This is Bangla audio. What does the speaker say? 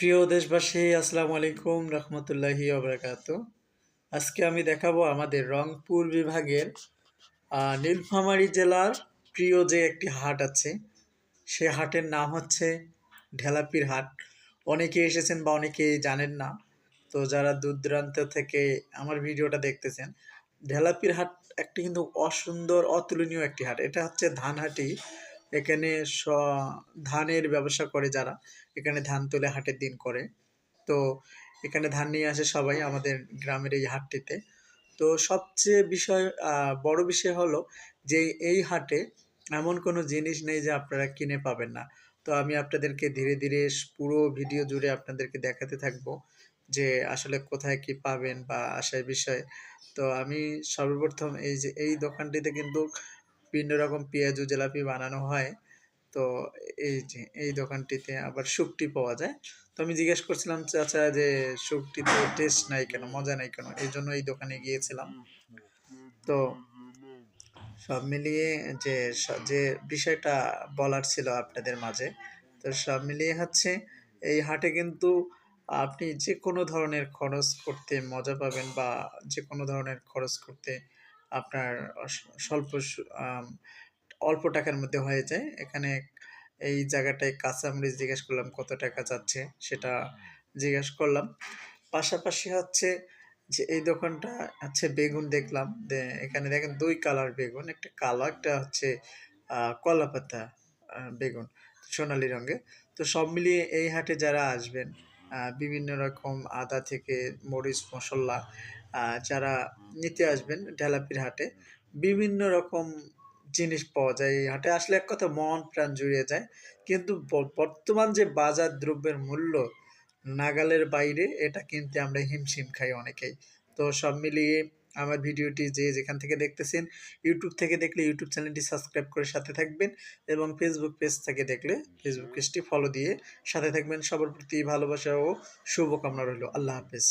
প্রিয় দেশবাসী, আসসালামু আলাইকুম রহমতুল্লাহি ওবরাকাত আজকে আমি দেখাবো আমাদের রংপুর বিভাগের নীলফামারী জেলার প্রিয় যে একটি হাট আছে, সে হাটের নাম হচ্ছে ঢেলাপির হাট। অনেকে এসেছেন বা অনেকে জানেন না, তো যারা দূর দূরান্ত থেকে আমার ভিডিওটা দেখতেছেন, ঢেলাপির হাট একটি কিন্তু অসুন্দর, অতুলনীয় একটি হাট। এটা হচ্ছে ধানহাটি এখানে স, ধানের ব্যবসা করে যারা। এখানে ধান তুলে হাটের দিন করে। তো এখানে ধান নিয়ে আসে সবাই আমাদের গ্রামের এই হাটটিতে। তো সবচেয়ে বিষয় বড় বিষয় হলো যে এই হাটে এমন কোনো জিনিস নেই যে আপনারা কিনে পাবেন না। তো আমি আপনাদেরকে ধীরে ধীরে পুরো ভিডিও জুড়ে আপনাদেরকে দেখাতে থাকব যে আসলে কোথায় কি পাবেন বা আসার বিষয়। তো আমি সর্বপ্রথম এই যে, এই দোকানটিতে কিন্তু বিভিন্ন রকম পেঁয়াজু, জিলাপি বানানো হয়। তো এই যে, এই দোকানটিতে আবার শুকটি পাওয়া যায়। তো আমি জিজ্ঞেস করছিলাম, চাচা, যে শুকটিতে টেস্ট নাই কেন? মজা নাই কেন? এই জন্য এই দোকানে গিয়েছিলাম। তো সব মিলিয়ে যে যে বিষয়টা বলার ছিল আপনাদের মাঝে, তো সব মিলিয়ে হচ্ছে, এই হাটে কিন্তু আপনি যে কোনো ধরনের খরচ করতে মজা পাবেন বা যে কোনো ধরনের খরচ করতে আপনার স্বল্প অল্প টাকার মধ্যে হয়ে যায়। এখানে এই জায়গাটায় কাঁচামরিচ জিজ্ঞেস করলাম কত টাকা যাচ্ছে? সেটা জিজ্ঞেস করলাম। পাশাপাশি হচ্ছে যে এই দোকানটা হচ্ছে বেগুন দেখলাম। এখানে দেখেন দুই কালার বেগুন একটা কালো একটা হচ্ছে আহ, কলা পাতা বেগুন সোনালী রঙের। তো সব মিলিয়ে এই হাটে যারা আসবেন বিভিন্ন রকম আদা থেকে মরিচ, মশলা যারা নিতে আসবেন ঢেলাপির হাটে, বিভিন্ন রকম জিনিস পাওয়া যায় এই হাটে। আসলে এক কথা, মন প্রাণ জুড়িয়ে যায়। কিন্তু বর্তমান যে বাজার দ্রব্যের মূল্য নাগালের বাইরে, এটা কিনতে আমরা হিমশিম খাই অনেকেই। তো সব মিলিয়ে আমার ভিডিওটি যে যেখান থেকে দেখতেছেন ইউটিউব থেকে দেখলে ইউটিউব চ্যানেলটি সাবস্ক্রাইব করে সাথে থাকবেন এবং ফেসবুক পেজ থেকে দেখলে ফেসবুক পেজটি ফলো দিয়ে সাথে থাকবেন। সবার প্রতি ভালোবাসা ও শুভকামনা রইল। আল্লাহ হাফেজ।